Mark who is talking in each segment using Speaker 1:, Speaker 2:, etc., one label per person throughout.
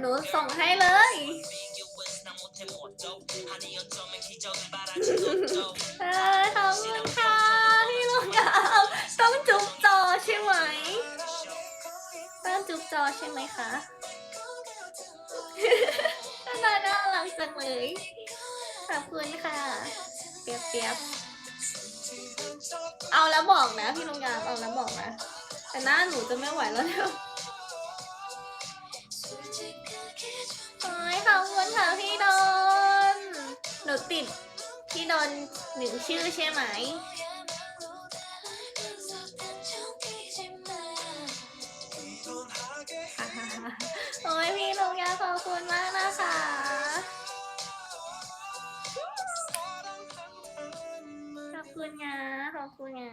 Speaker 1: หนูส่งให้เลย เอ้ยขอบคุณค่ะพี่ลูกดาวต้องจุ๊บจอใช่ไหมต้องจุ๊บจอใช่ไหมคะน่าน่ารักจังเลยขอบคุณค่ะ เปียบเปียบเอาแล้วบอกนะพี่ลุงยามเอาแล้วบอกนะ แต่หน้าหนูจะไม่ไหวแล้วเนี่ย ขอบคุณค่ะพี่ดนหนูติดพี่ดนหนึ่งชื่อใช่ไหม โอ้ยพี่ลุงยาขอบคุณมากนะคะขอบคุณนะขอบคุณนะ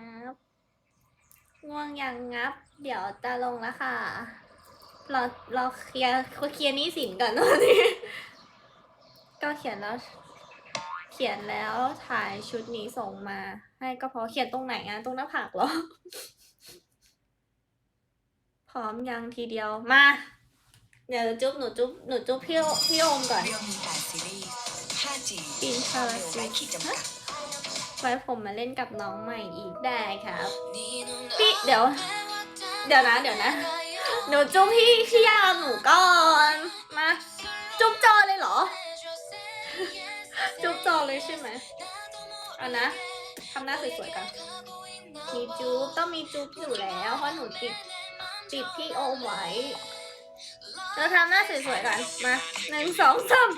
Speaker 1: ง่วงยังงับ เดี๋ยวจะลงแล้วค่ะ เราเราเคลียร์เคลียร์หนี้สินก่อนตอนนี้ ก็เขียนแล้ว เขียนแล้วถ่ายชุดนี้ส่งมา ให้ก็พอเขียนตรงไหนอะตรงหน้าผากเหรอ พร้อมยังทีเดียวมา เดี๋ยวจุ๊บหนูจุ๊บหนูจุ๊บพี่พี่โอมก่อน
Speaker 2: เรื่องมีแต่ซีรีส์ 5G
Speaker 1: ปีน
Speaker 2: คาม
Speaker 1: พารา
Speaker 2: เร็ว
Speaker 1: ซิ
Speaker 2: ไร้ขีดจำกัด
Speaker 1: ไว้ผมมาเล่นกับน้องใหม่อีกได้ครับ พี่เดี๋ยว เดี๋ยวนะ เดี๋ยวนะ หนูจุ๊บพี่พี่ยาหนูก่อนมาจุ๊บจอเลยเหรอ จุ๊บจอเลยใช่ไหมเอานะทำหน้าสวยๆกันมีจุ๊บต้องมีจุ๊บอยู่แล้วเพราะหนูติดติดพี่โอมไว้เราทำหน้าสวยๆกันมาหนึ่งสองสาม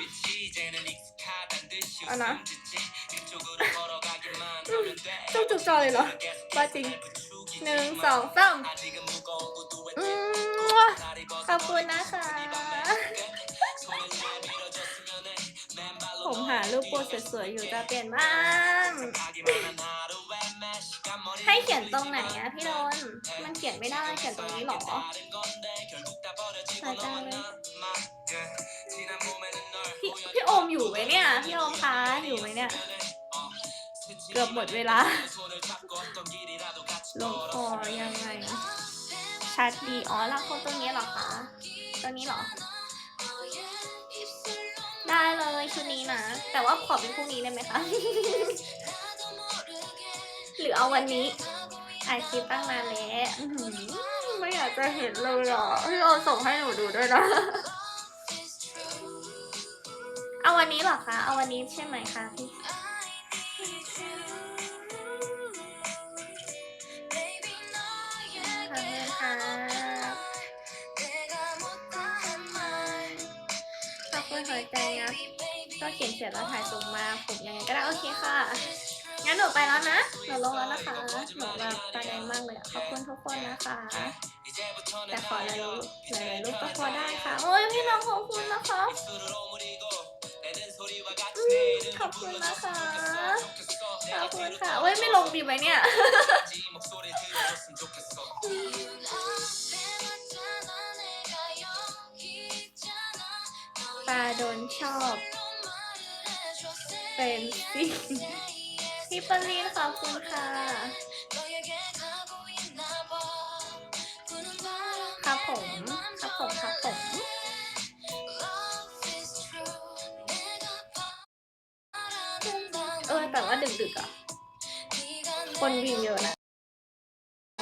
Speaker 1: เอานะจุ๊บจุ๊บจอเลยเหรอว่าจริงหนึ่งสองสาม มขอบคุณนะคะ ผมหารูปโปรสวยๆอยู่จะเปลี่ยนบ้าง ให้เขียนตรงไหนอะพี่โดนมันเขียนไม่ได้ เขียนตรงนี้เหรอสายจังเลยพี่พี่โอมอยู่ไหมเนี่ย พี่โอมคะอยู่ไหมเนี่ย เกือบหมดเวลา ลงคอยังไง ชัดดีอ๋อแล้วเขาตรงนี้เหรอคะตรงนี้เหรอ ได้เลยชุดนี้นะ แต่ว่าขอเป็นพรุ่งนี้ได้ไหมคะ หรือเอาวันนี้อ่านคลิปตั้งนานแล้วอื้อหือไม่อยากจะเห็นเลยเหรอพี่โอส่งให้หนูดูด้วยนะ เอาวันนี้เหรอคะ เอาวันนี้ใช่ไหมคะพี่ ขอบคุณหัวใจนะก็เขียนเสร็จแล้วถ่ายส่งมาผมยังไงก็ได้โอเคค่ะ งั้นหนูไปแล้วนะหนูลงแล้วนะคะหนูแบบตาแดงมากเลยอะขอบคุณทุกคนนะคะ แต่ขอหลายรูปหลายรูปก็พอได้ค่ะ โอ้ยพี่น้องขอบคุณนะคะอืมขอบคุณนะคะ ขอบคุณค่ะโอ้ยไม่ลงดีไหมเนี่ย ปาโดนชอบ เป็นสิ่งพี่ปรีนขอบคุณค่ะ ครับผม ครับผม ครับผมเออแต่ว่าดึกๆอะ คนวิวเยอะนะ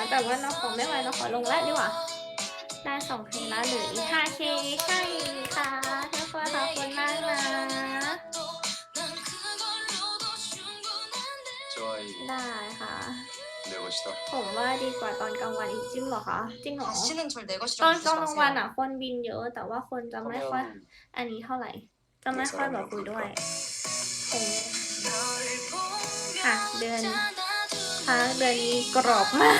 Speaker 1: แต่ว่าน้องขอไม่ไหวน้องขอลงแล้วดีกว่าได้สองเคแล้วหรืออีกห้าเคใช่ค่ะ คนขอบคุณมากนะ
Speaker 3: 좋아요
Speaker 1: ได้ค่ะ
Speaker 3: 내 것이다
Speaker 1: ผมว่าดีกว่าตอนกลางวันอีกจริงเหรอคะ จริงเหรอ
Speaker 2: 다시는 절 내
Speaker 1: ตอน
Speaker 2: 것이라고
Speaker 1: กลาง
Speaker 2: 부르지
Speaker 1: วัน
Speaker 2: 마세요.
Speaker 1: อ่ะ คนบินเยอะ แต่ว่าคนจะไม่ค่อย
Speaker 3: 그러면
Speaker 1: อันนี้เท่าไหร่ จะไม่ค่อยแบบคุยด้วยผมค่ะเดือนค่ะเดือนนี้กรอบมาก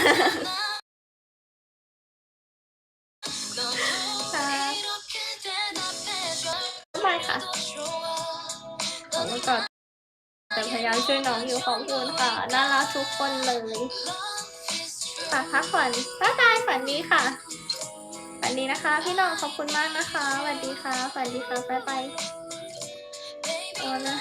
Speaker 1: แต่พยายามช่วยน้องอยู่ขอบคุณค่ะ น่ารักทุกคนเลยค่ะพักผ่อนบ๊ายบายฝันดีค่ะ ฝันดีนะคะ พี่น้องขอบคุณมากนะคะสวัสดีค่ะฝันดีค่ะบ๊ายบายโอ้นะ